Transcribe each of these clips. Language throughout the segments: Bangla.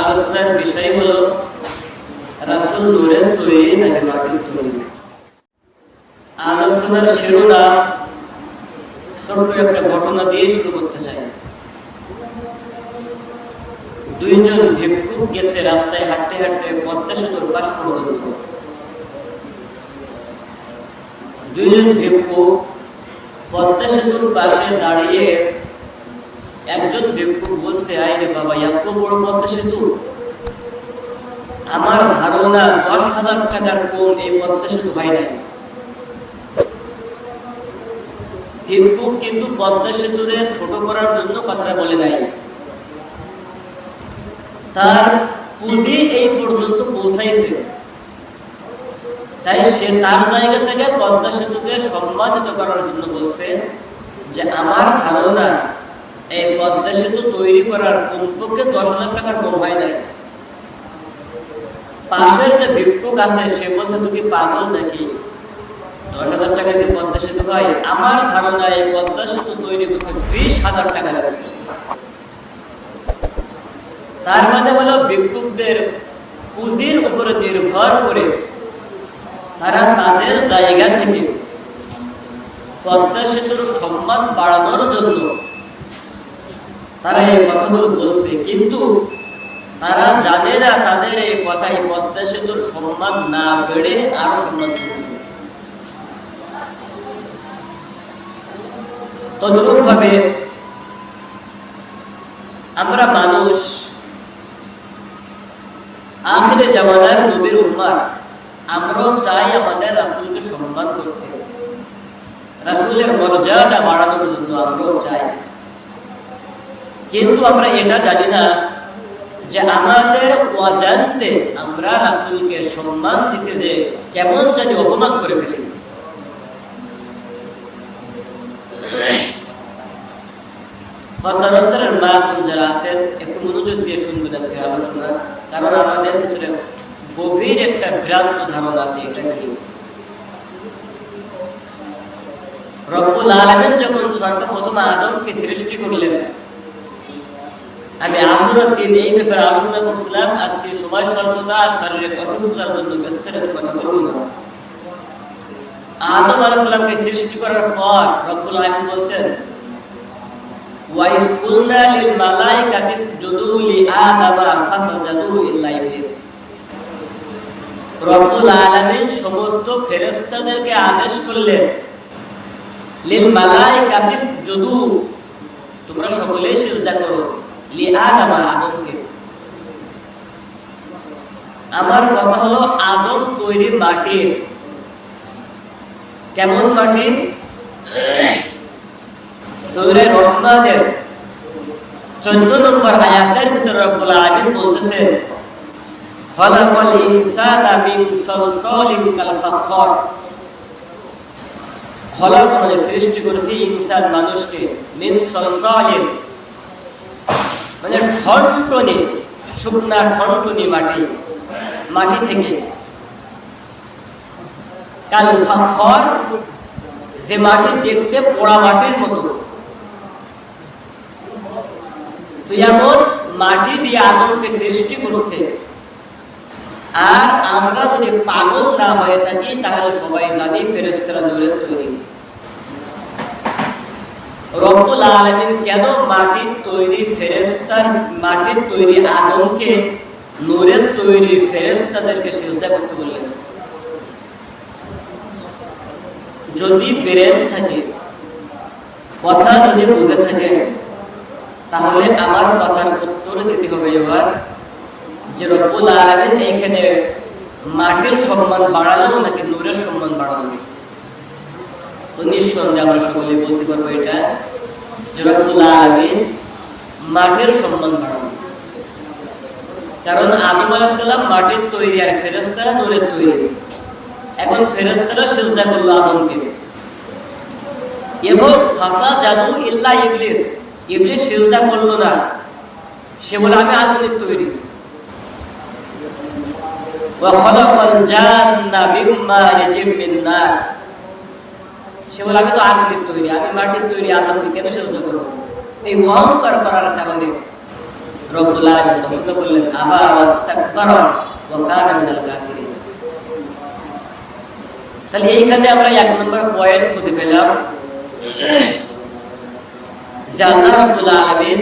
আলোচনার বিষয় হলো, রাসুল নূরের তৈরি নাকি মাটির তৈরি? আলোচনার শিরোনাম ছোট্ট একটা ঘটনা দিয়ে শুরু করতে চাই। দুইজন ভিক্ষুক গেছে রাস্তায় হাঁটতে হাঁটতে পদ্মা সেতুর পাশ পর্যন্ত। দুইজন ভিক্ষুক পদ্মা সেতুর পাশে দাঁড়িয়ে একজন ভিক্ষুক বলছে আইরে বাবা, এত বড় পদ্মা সেতু। আমার ধারণা দশ হাজার টাকার কম এই পদ্মা সেতু হয় নাই। ভিক্ষুক কিন্তু পদ্মা সেতুরে ছোট করার জন্য কথাটা বলে দেয় তার পুঁজি এই পর্যন্ত পৌঁছাইছে। তাই সে তার জায়গা থেকে পদ্মা সেতুকে সম্মানিত করার জন্য বলছে যে, আমার ধারণা এই পদ্মা সেতু তৈরি করার কমপক্ষে দশ হাজার টাকার কম হয় নাই। পাশের যে ভিক্ষুক আছে, সে বলছে, তুমি পাগল নাকি? দশ হাজার টাকা কি পদ্মা সেতু হয়? আমার ধারণা, এই পদ্মা সেতু তৈরি করতে বিশ হাজার টাকা লাগছে তার মানে হলো ভিক্ষুকদের পুঁজির উপরে নির্ভর করে তারা তাদের জায়গা থেকে পদ্মা সেতুর সম্মান বাড়ানোর জন্য তারা এই কথাগুলো বলছে, কিন্তু তারা জানে না তাদের এই কথাই পদ্মা সেতুর সম্মান না বেড়ে আরও সম্মান করছে ভাবে আমরা মানুষ, আখিরে জামানার নবীর উম্মাদ আমরাও চাই আমাদের রাসূলকে সম্মান করতে। রাসূলের মর্যাদা বাড়ানোর জন্য আমরাও চাই। কিন্তু আমরা এটা জানি না যে আমাদের অজান্তে আমরা রাসূলকে সম্মান দিতে যে কেমন জানি অপমান করে ফেলি। মা যারা আছেন, একটু মনোযোগ দিয়ে শুনবেন আলোচনা। কারণ আমাদের ভিতরে গভীর একটা ভ্রান্ত ধারণা আছে, এটা কি? রব্বুল আলামিন যখন সর্বপ্রথম আদমকে সৃষ্টি করলেন আমি আসরের দিন এই ব্যাপারে আলোচনা করছিলাম। আজকে সময় স্বল্পতা শারীরিক অসুস্থতার জন্য বিস্তারিত কথা বলব না। আদম আলাইহিস সালামকে সৃষ্টি করার পর রব্বুল আলামিন বলছেন সমস্ত আদেশ করলেন তোমরা সকলেই সিজদা করো। আদমকে। আমার কথা হলো আদম তৈরি মাটির কেমন মাটির সূরা রহমানের 14 নম্বর আয়াতের ভিতরে রব্বুল আলামিন বলতেছেন খলাকাল ইনসানা মিন সালসালিন কাল ফাখর খলাক মানে সৃষ্টি করেছে ইনসান মানুষকে, মিন সালসালিন। মানে ঠনটনি শুকনা ঠনটনি মাটি মাটি থেকে কাল ফাখর যে মাটি দেখতে পোড়া মাটির মতো। এমন মাটি দিয়ে আদমকে সৃষ্টি করছে। আর আমরা যদি পাগল না হয়ে থাকি, তাহলে সবাই জানি ফেরেস্তারা নূরের তৈরি। রব্বুল আলামিন কেন মাটির তৈরি ফেরেস্তার মাটির তৈরি নূরের তৈরি ফেরেস্তাদেরকে সিজদা করতে বললেন? যদি ব্রেন থাকে, কথা যদি বুঝে থাকে, তাহলে আমার কথার উত্তর দিতে হবে এবার যে রব্বুল আলামিন এখানে মাটির সম্মান বাড়ালো নাকি নূরের সম্মান বাড়ালো তো নিঃসন্দেহে আমরা সকলে বলতে পারব এটা মাটির সম্মান বাড়ালো কারণ আদম আলাইসাল্লাম মাটির তৈরি আর ফেরেস্তারা নূরের তৈরি। এখন ফেরেস্তারা সিজদা করল আদমকে। এবং ফাসা জাদু ইল্লা ইবলিস। ইবলিস সিজদা করল না। সে বলে, আমি আধুনিক তৈরি। মিন মারিজিম মিন নার। সে বলে, আমি তো আগুনের তৈরি আমি মাটির তৈরি আদমকে কেন সিজদা করব? এই অহংকার করার কারণে ঘোষণা করলেন আবা ওয়াস্তাকবারা ওয়া কানা মিনাল কাফিরিন. তাহলে এইখানে আমরা এক নম্বর পয়েন্ট খুঁজে পেলাম রাব্বুল আলামিন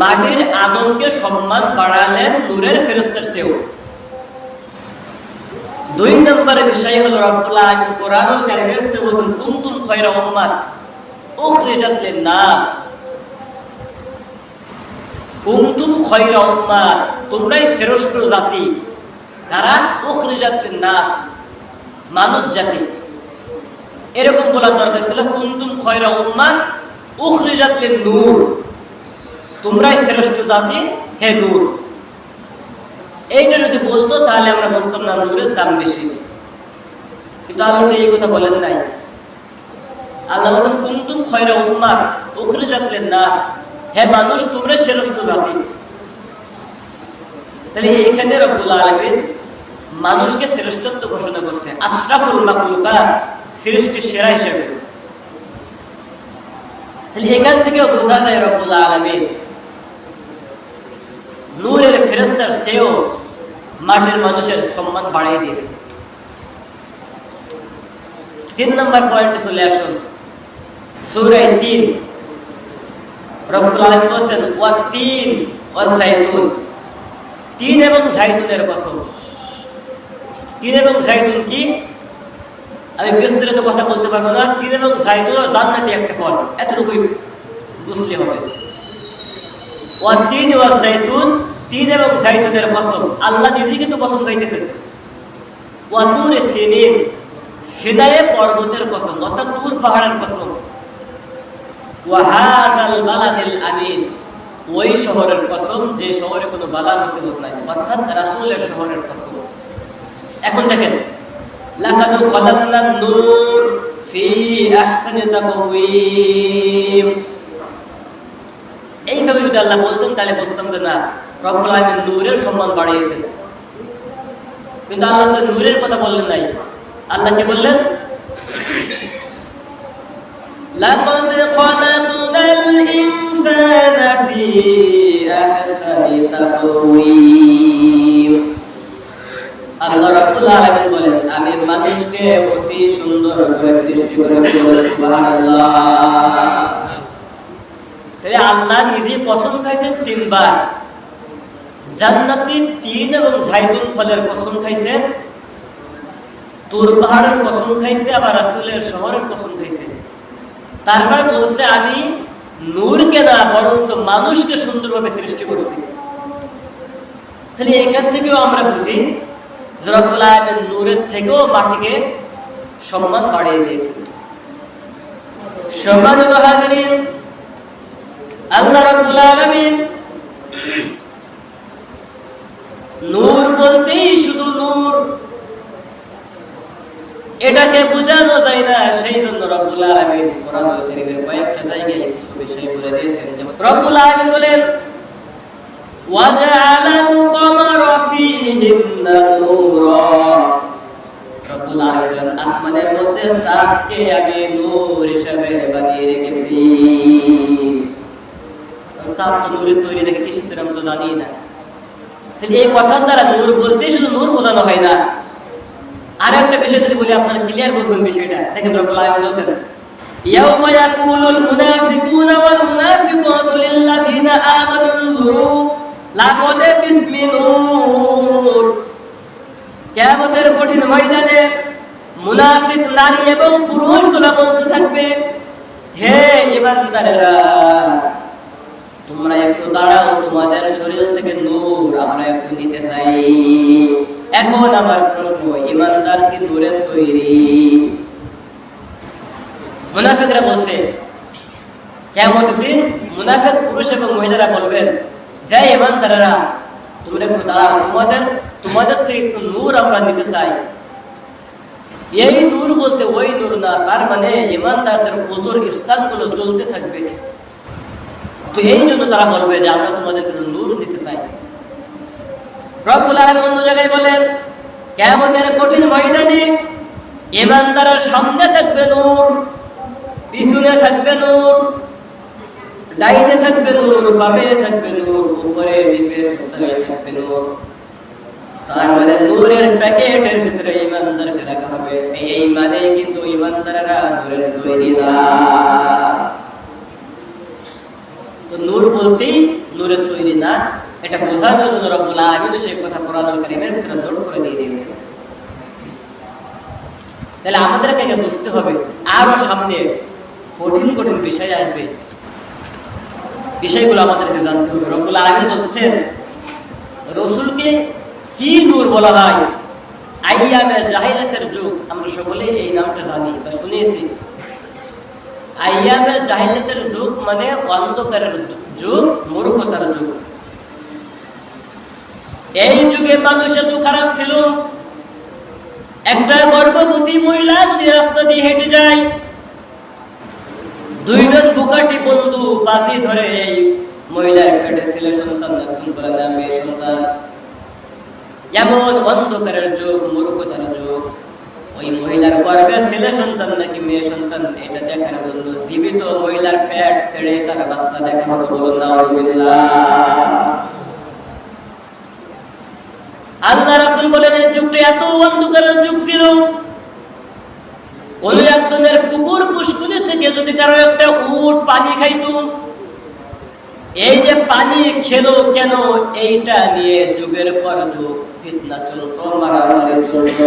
মাটির আদমকে সম্মান বাড়ালেন নূরের ফেরেশতার চেয়েও। দুই নম্বরের বিষয় হলো রব্বুল আলামিন কোরআনুল কারীমের মধ্যে বলেছেন কুনতুম খায়রা উম্মাত উখরিজাত লিন-নাস। কুনতুম খায়রা উম্মাত, তোমরাই শ্রেষ্ঠ জাতি। তারা উখরিজাত লিন-নাস, মানব জাতি। এরকম বলা দরকার ছিল, কুনতুম খায়রা উম্মাত উখরিজাত লিন-নূর। তোমরাই শ্রেষ্ঠ জাতি, হে নূর। এইটা যদি বলতো, তাহলে আমরা বুঝতাম না দাম বেশি। কিন্তু আল্লাহ তো এই কথা বলেন নাই। আল্লাহ বলছেন, কুন্তুম খয়রা লিন-নাস হে মানুষ, তোমরা শ্রেষ্ঠ জাতি। তাহলে এইখানে রব্বুল আলামিন মানুষকে শ্রেষ্ঠত্ব ঘোষণা করছে, আশরাফুল মাখলুকাত সৃষ্টির সেরা হিসেবে। তাহলে এখান থেকেও বোঝা যায় রব্বুল আলামিন। নূরের ফেরেস্তার সেও মাটির মানুষের সম্মান বাড়িয়ে দিয়েছে। তিন নম্বর পয়েন্টে চলে আসুন। সূরা তিন। রব্বুল আলামিন বলেছেন তিন তিন এবং জাইতুনের তিন এবং কি? আমি বিস্তারিত কথা বলতে পারব না। তিন এবং জাইতুন জান্নাতি একটা ফল। এতটুকুই বুঝলে হবে। তিন ওয়া জাইতুন তিন এবং জাইতুনের কসম। আল্লাহ নিজেই কিন্তু কসম খাইতেছেন ওয়া তুর সিনিন, সিনায়ে পর্বতের কসম, অর্থাৎ তুর পাহাড়ের কসম। ওয়াহাজাল বালাদিল আমিন, ওই শহরের কসম, যে শহরে কোনো বালা মুসিবত নাই, অর্থাৎ রাসূলের শহরের কসম। এখন দেখেন, লাকাদ খালাকনান নূর ফি আহসানি তাকওয়িম। এইভাবে যদি আল্লাহ বলতেন, তাহলে বুঝতাম যে না রব্বুল আলামিন নূরের সম্মান বাড়িয়েছেন কিন্তু আল্লাহ তো নূরের কথা বললেন নাই আল্লাহ কি বললেন لقد خلقنا الإنسان في أحسن تقويم আল্লাহ রাব্বুল আলামিন বলেন আমি মানুষকে অতি সুন্দর করে সৃষ্টি করেছি বলে সুবহানাল্লাহ তাই আল্লাহ নিজে কসম খাইছেন তিনবার জান্নাতি তিন এবং জাইতুন ফলের কসম খাইছে, তুর পাহাড়ের কসম খাইছে, আবার রাসূলের শহরের কসম খাইছে। তারপর বলছে, আমি নূরকে না, বরঞ্চ মানুষকে সুন্দরভাবে সৃষ্টি করছি। তাহলে এখান থেকেও আমরা বুঝি নূরের থেকেও মাটিকে সম্মান বাড়িয়ে দিয়েছে সম্মানিত হাজিরিন, আল্লাহ রাব্বুল আলামিন নূর বলতেই শুধু নূর। এটাকে বোঝানো যায় না, সেই জন্য রব্বুল আলামিন কোরআন কারীমের কয়েকটা জায়গায় কিছু বিষয় বলে দিয়েছেন। যেমন রব্বুল আলামিন বলেন ওয়াজআলাল কমারা ফীহিন্না নূরা। রব্বুল আলামিন আসমানের মধ্যে চাঁদকে আমি নূর হিসেবে বানিয়ে রেখেছি। চাঁদ তো নূরের তৈরি তৈরি আমরা তো জানি না। তাহলে এই কথার দ্বারা নূর বলতে শুধু নূর বোঝানো হয় না আর একটা বিষয় যদি বলি আপনারা ক্লিয়ার বুঝবেন বিষয়টা দেখেন রব্বুল আলামিন বলেছেন يوم يقول المنافقون والمنافقات للذين آمنوا انظروا لقد باسم نور কিয়ামতের কঠিন ময়দানে মুনাফিক নারী এবং পুরুষগুলো বলতে থাকবে হে ইমানদারেরা তোমরা একটু দাঁড়াও, তোমাদের শরীর থেকে নূর আমরা একটু নিতে চাই। এখন আমার প্রশ্ন, ইমানদার কি নূরের তৈরি? মুনাফিকরা বলছে কেমন দিন মুনাফিক পুরুষ এবং মহিলারা বলবেন, যে ইমানদারেরা, তোমরা একটু দাঁড়াও, তোমাদের তোমাদের থেকে একটু নূর আমরা নিতে চাই। এই নূর বলতে ওই নূর না, তার মানে ইমানদারদের ওজোর স্থানগুলো চলতে থাকবে। তো এই জন্য তারা বলবে যে আমরা তোমাদের কিন্তু নূর দিতে চাই। রব্বুল আলামিন অন্য জায়গায় বলেন কঠিন ময়দানে ইমানদারের সামনে থাকবে নূর, পিছনে থাকবে নূর, ডাইনে থাকবে নূর থাকবে নূর, উপরে, নিচে থাকবে নূর। তার মানে নূরের প্যাকেটের ভিতরে ইমানদারকে রাখা হবে। এই মানে কিন্তু ইমানদারেরা নূরের তৈরি না। নূর নূরের তৈরি না এটা রব্বুল সেই কথা ভিতরে করে দিয়ে দিয়েছে তাহলে আমাদেরকে বুঝতে হবে, আরও সামনে কঠিন কঠিন বিষয় আসবে। বিষয়গুলো আমাদেরকে জানতে হবে। রব্বুল বলছেন, রসুলকে কি নূর বলা হয়? আইয়ামে জাহিলাতের যুগ, আমরা সকলে এই নামটা জানি বা শুনেছি। আইয়ামে জাহিলাতের যুগ মানে অন্ধকারের যুগ। মূর্খতার যুগ। এই যুগে মানুষ এত খারাপ ছিল। একটা গর্ভবতী মহিলা যদি রাস্তা দিয়ে হেঁটে যায়, দুইজন বুকাটি বন্ধু বাসি ধরে এই মহিলার পেটে ছেলে সন্তান নতুন করে না সন্তান। এমন অন্ধকারের যুগ, মূর্খতার যুগ। ওই মহিলার গর্ভে ছেলে সন্তান নাকি মেয়ে সন্তান, এটা দেখার জন্য জীবিত মহিলার পেট ছেড়ে তার বাচ্চা দেখা হতো বলুন না আল্লাহ রাসূল বলেন, এই যুগটা এত অন্ধকারের যুগ ছিল। কোন একজনের পুকুর পুষ্কুনি থেকে যদি কারও একটা উট পানি এই যে পানি খেলো কেন, এইটা নিয়ে যুগের পর যুগ ফিতনা চলতো, মারামারি চলতো।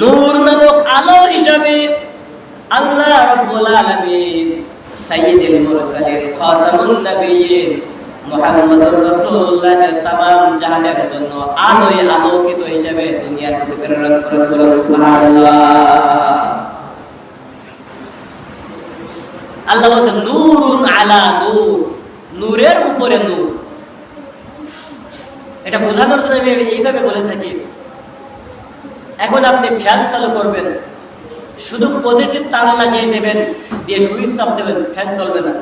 নূর নামক আলো হিসাবে আল্লাহ রাব্বুল আলামিন সাইয়েদুল মুরসালিন, খাতামুন নবিয়্যিন, মুহাম্মাদুর রাসূলুল্লাহ তাম জাহানের জন্য আলোয় আলোকিত হিসাবে দুনিয়ার প্রতি প্রেরণ করে সুবহানাল্লাহ। আল্লাহ বলেন নূরুন আলা নূর, নূরের উপরে নূর। এটা বোঝানোর জন্য আমি এইভাবে বলে থাকি এখন আপনি ফ্যান চালু করবেন। শুধু পজিটিভ তার লাগিয়ে দেবেন, দিয়ে সুইচ চাপ দেবেন, ফ্যান চলবে না।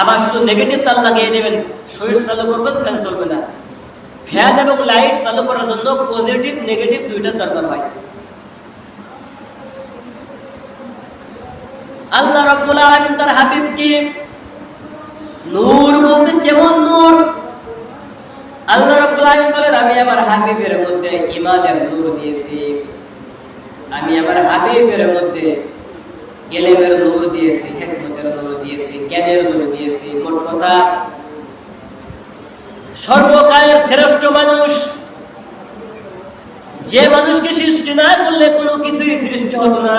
আবার শুধু নেগেটিভ তার লাগিয়ে দেবেন, সুইচ চালু করবেন, ফ্যান চলবে না। ফ্যান এবং লাইট চালু করার জন্য পজিটিভ নেগেটিভ দুইটার দরকার হয়। আল্লাহ রাব্বুল আলামিন তার হাবিবকে নূর বলতে কেমন নূর? আল্লাহ রাব্বুল আলামিন বলেন, আমি আমার হাবিবের মধ্যে ইমানের নূর দিয়েছি। আমি আমার হাবিবের মধ্যে গেলেমের নূর দিয়েছি, হিকমতের নূর দিয়েছি, জ্ঞানের নূর দিয়েছি। মোট কথা, সর্বকালের শ্রেষ্ঠ মানুষ, যে মানুষকে সৃষ্টি না করলে কোনো কিছুই সৃষ্টি হতো না,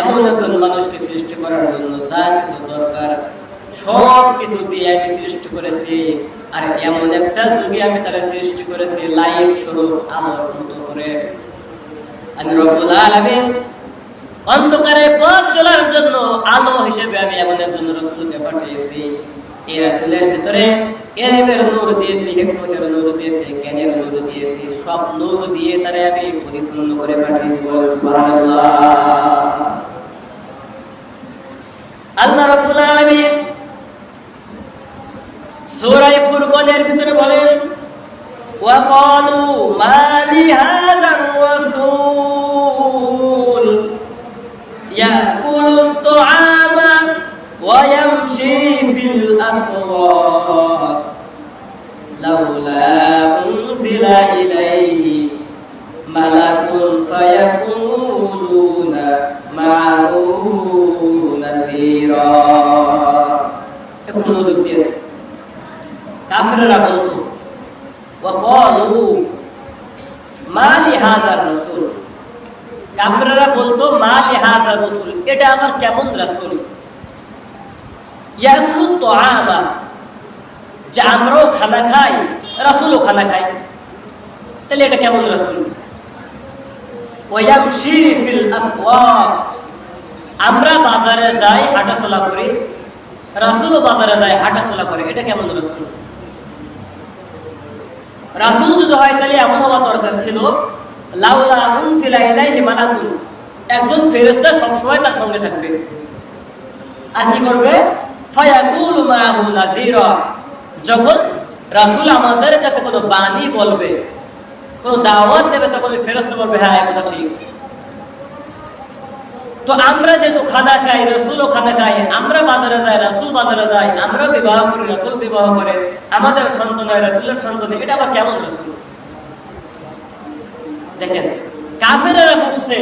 এমন একজন মানুষকে সৃষ্টি করার জন্য যা কিছু দরকার, সব কিছু দিয়ে আমি সৃষ্টি করেছি। আর এমন একটা যুগে আমি তারা সৃষ্টি করেছি লাইট স্বরূপ আলোর মতো করে। আমি রব্বুল আলামিন অন্ধকারে পথ চলার জন্য আলো হিসেবে আমি এমন একজন রসুলকে পাঠিয়েছি। এই ভিতরে এলেমের নূর দিয়েছি, হিকমতের নূর দিয়েছি, জ্ঞানের নূর দিয়েছি, সব নূর দিয়ে তারে আমি পরিপূর্ণ করে পাঠিয়েছি আল্লাহ রাব্বুল আলামিন সূরা ফুরকানের ভিতরে বলেন وقالوا ما لهذا الرسول يأكل الطعام ويمشي في الأسواق কেমন রাসূল? আমরা বাজারে যাই, হাঁটাচলা করি। রাসুলও বাজারে যায়, হাঁটাচলা করে। এটা কেমন রাসুল? রাসুল যদি হয়, তাহলে এমন হওয়া দরকার ছিল, লাউলা একজন সবসময় তার সঙ্গে থাকবে। আর কি করবে? ফায়াকুল মাহু নাসিরা। যখন রাসূল আমাদের কাছে কোনো বাণী বলবে কোনো দাওয়াত দেবে তখন ওই ফেরেশতা বলবে হ্যাঁ এই কথা ঠিক। তো আমরা যেহেতু খানা খাই, রসুলও খানা খাই আমরা বাজারে যাই, রাসুল বাজারে যাই আমরা বিবাহ করি, রাসুল বিবাহ করে, আমাদের সন্তান হয়, রাসুলের সন্তান এটা আবার কেমন রসুল? দেখেন, কাফেরেরা বুঝছে,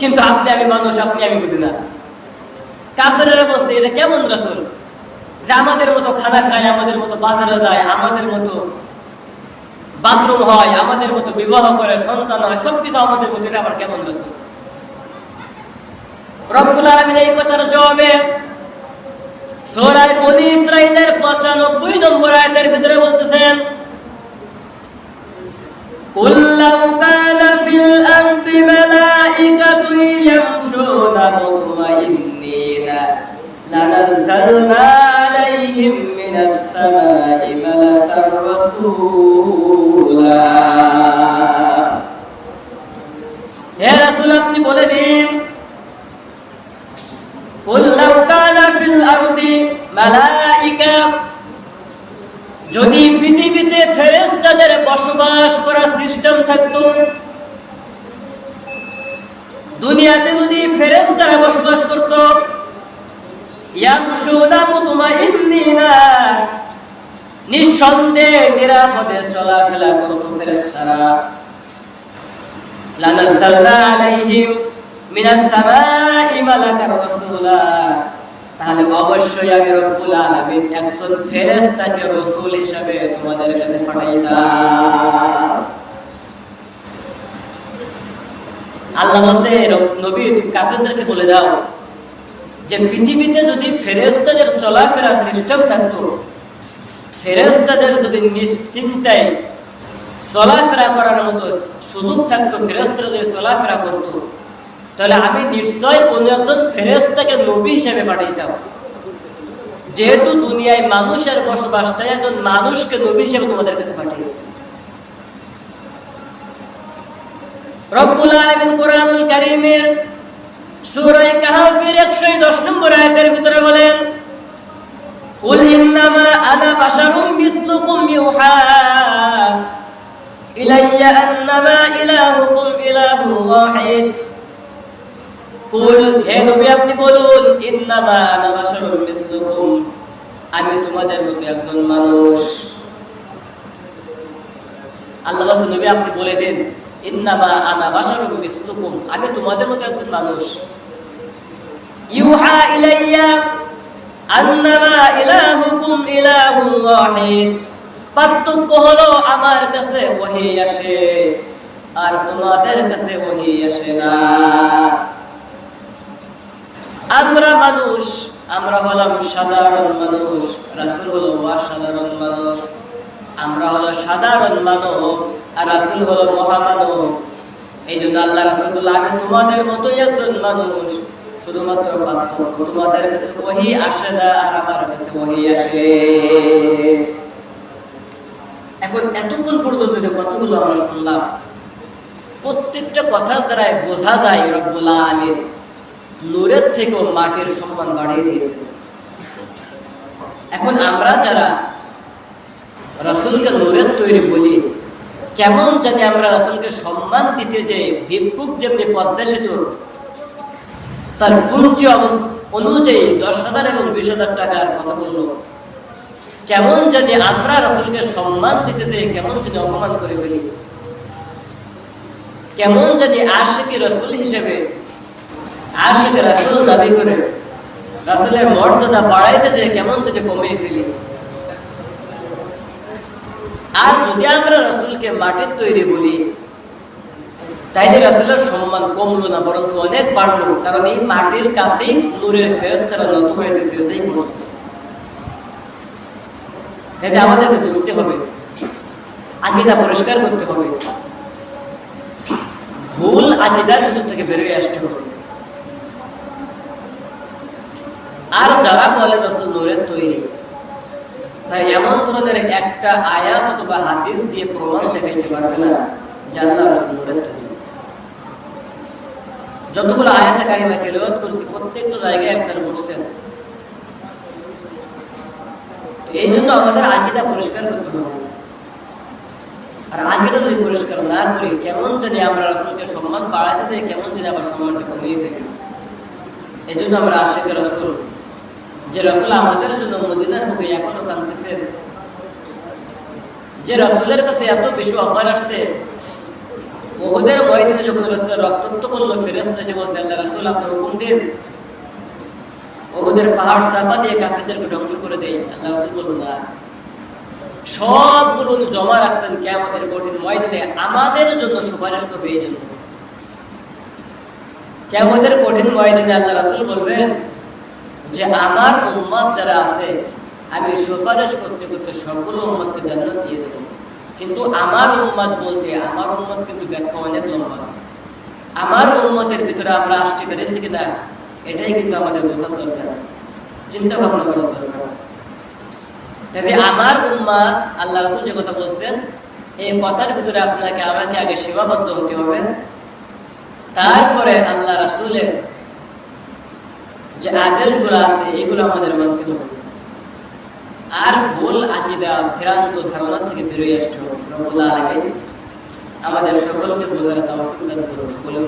কিন্তু আপনি আমি মানুষ, আপনি আমি বুঝি না। কাফেরেরা বলছে, এটা কেমন রসুল? যে আমাদের মতো খানা খায়, আমাদের মতো বাজারে যায়, আমাদের মতো বাথরুম হয় আমাদের মতো বিবাহ করে সন্তান হয় সবকিছু আমাদের মতো এটা আবার কেমন রসুল রব্বুল আলামিন এই কথার জবাবে সূরা বনি ইসরাইলের 95 নম্বর আয়াতের ভিতরে বলতেছেন قل لو كان في الأرض ملائكة يمشون مطمئنين لنزلنا عليهم من السماء ملكا رسولا হে রাসূল আপনি বলে দিন قل لو كان في الأرض ملائكة যদি পৃথিবীতে ফেরেশতাদের বসবাস করার সিস্টেম থাকতো দুনিয়াতে যদি ফেরেশতারা বসবাস করত ইয়ামশুনা মুতমাইন্নিনা নিরাপদে ফেরেশতারা। আলাইহিম মিনাস সামাই তাহলে অবশ্যই আমি রব্বুল আলামিন একজন ফেরেশতাকে রাসূল হিসেবে তোমাদের কাছে পাঠাইতাম। আল্লাহ নবী কাফেরদেরকে বলে দাও যে পৃথিবীতে যদি ফেরেশতাদের চলাফেরার সিস্টেম থাকতো ফেরেশতাদের যদি নিশ্চিন্তায় চলাফেরা করার মতো সুযোগ থাকতো, ফেরেশতারা যদি চলাফেরা করতো, তাহলে আমি নিশ্চয় কোনো একজন ফেরেশতাকে নবী হিসেবে পাঠাইতাম। যেহেতু দুনিয়ায় মানুষের বসবাস, তাই একজন মানুষকে নবী হিসেবে তোমাদের কাছে পাঠিয়েছে। রব্বুল আলামিন কাহফের 110 নম্বর আয়াতের ভিতরে বলেন قل إنما أنا بشر مثلكم يوحى إلي أنما إلهكم إله واحد কুল হে নবী আপনি বলুন ইন্নামা আনা বাশারুম মিসলুকুম আমি তোমাদের মতো একজন মানুষ আল্লাহ রাসূল নবী আপনি বলে দেন ইন্নামা আনা বাশারুম মিসলুকুম আমি তোমাদের মতো একজন মানুষ ইউহা ইলাইয়া পার্থক্য হলো আমার কাছে ওহী আসে আর তোমাদের কাছে ওহী আসে না। আমরা মানুষ, আমরা হলাম সাধারণ মানুষ, রাসুল হলো অসাধারণ মানুষ। আমরা হলো সাধারণ মানব আর রাসুল হলো মহামানব। এই জন্য আল্লাহ রাসুল আমি তোমাদের মতোই একজন মানুষ। শুধুমাত্র তোমাদের কাছে ওহি আসে না, আর আমার কাছে ওহি আসে। এখন এতক্ষণ পর্যন্ত যে কথাগুলো আমরা শুনলাম, প্রত্যেকটা কথার দ্বারাই বোঝা যায় রব্বুল আলামিন নূরের থেকেও মাটির সম্মান বাড়িয়ে দিয়েছে এখন আমরা যারা রাসূলকে নূরের তৈরি বলি, কেমন জানি আমরা রাসূলকে সম্মান দিতে যে ভিক্ষুক যেমনি পদ্মা সেতু তার অবস- অনুযায়ী দশ হাজার এবং বিশ হাজার টাকার কথা বলল। কেমন জানি আমরা রাসূলকে সম্মান দিতে যে কেমন জানি অপমান করে ফেলি। কেমন জানি আশিকি রসুল হিসেবে, আশিক রাসুল দাবি করে, রাসুলের মর্যাদা বাড়াইতে যে কেমন যদি কমিয়ে ফেলি। আর যদি আমরা রাসুলকে মাটির তৈরি বলি তাইলে রাসুলের সম্মান কমলো না, বরঞ্চ অনেক বাড়লো। কারণ এই মাটির কাছেই নূরের ফেরস্তারা নত হয়েছে সেটাই করছে কাজে আমাদেরকে বুঝতে হবে, আকিদা পরিষ্কার করতে হবে। ভুল আকিদার ভিতর থেকে বেরোয় আসতে হবে। আর যারা বলে রসুল নূরের তৈরি, তাই এমন ধরনের একটা আয়াত অথবা হাদিস দিয়ে প্রমাণ দেখাইতে পারবে না জানলা রসুল নূরের তৈরি। যতগুলো আয়াত কারিমা তেলাওয়াত করছি, প্রত্যেকটা জায়গায় আপনারা বসছেন। এই জন্য আমাদের আকিদা পরিষ্কার করতে হবে। আর আকিদা যদি পরিষ্কার না করি, কেমন যদি আমরা রসুলকে সম্মান বাড়াতে যাই, কেমন যদি আবার সম্মানটা কমিয়ে ফেলি। এই জন্য আমরা আশেখ রসুল, যে রসুল আমাদের জন্য মদিনার মুখে এখনও কাঁদতেছেন, যে রসুলের কাছে এত বেশি অফার আসছে ওহুদের ময়দানে যখন রসুলের রক্তাক্ত করল ফেরেস্তা সে বলছে, আল্লাহ রসুল, আপনার হুকুম দিন। ওহুদের পাহাড় সাফা দিয়ে কাফেরদেরকে ধ্বংস করে দেয় আল্লাহ রসুল বলব না। সবগুলো জমা রাখছেন কেমতের কঠিন ময়দানে। আমাদের জন্য সুপারিশ করবে এই জন্য। কেমতের কঠিন ময়দানে আল্লাহ রাসুল বলবেন যে, আমার উম্মত যারা আছে, আমি সুপারিশ করতে করতে সবগুলো উম্মতকে জান্নাত দিয়ে দেবো। কিন্তু আমার উম্মত বলতে আমার উম্মত কিন্তু ব্যাখ্যা অনেক লম্বা। আমার উম্মতের ভিতরে আমরা আসতে পেরেছি কিনা, এটাই কিন্তু আমাদের বোঝার দরকার। চিন্তা ভাবনা করার দরকার। যে আমার উম্মা আল্লাহ রাসুল যে কথা বলছেন, এই কথার ভিতরে আপনাকে, আমাকে আগে সীমাবদ্ধ হতে হবে। তারপরে আল্লাহ রাসুলের যে আদেশগুলো আছে, এগুলো আমাদের মানতে হবে। আর ভুল, আকিদা, ভ্রান্ত ধারণা থেকে বেরোয় আসতে হবে। রব্বুল আলামিন আমাদের সকলকে বোঝার করুন। সকলে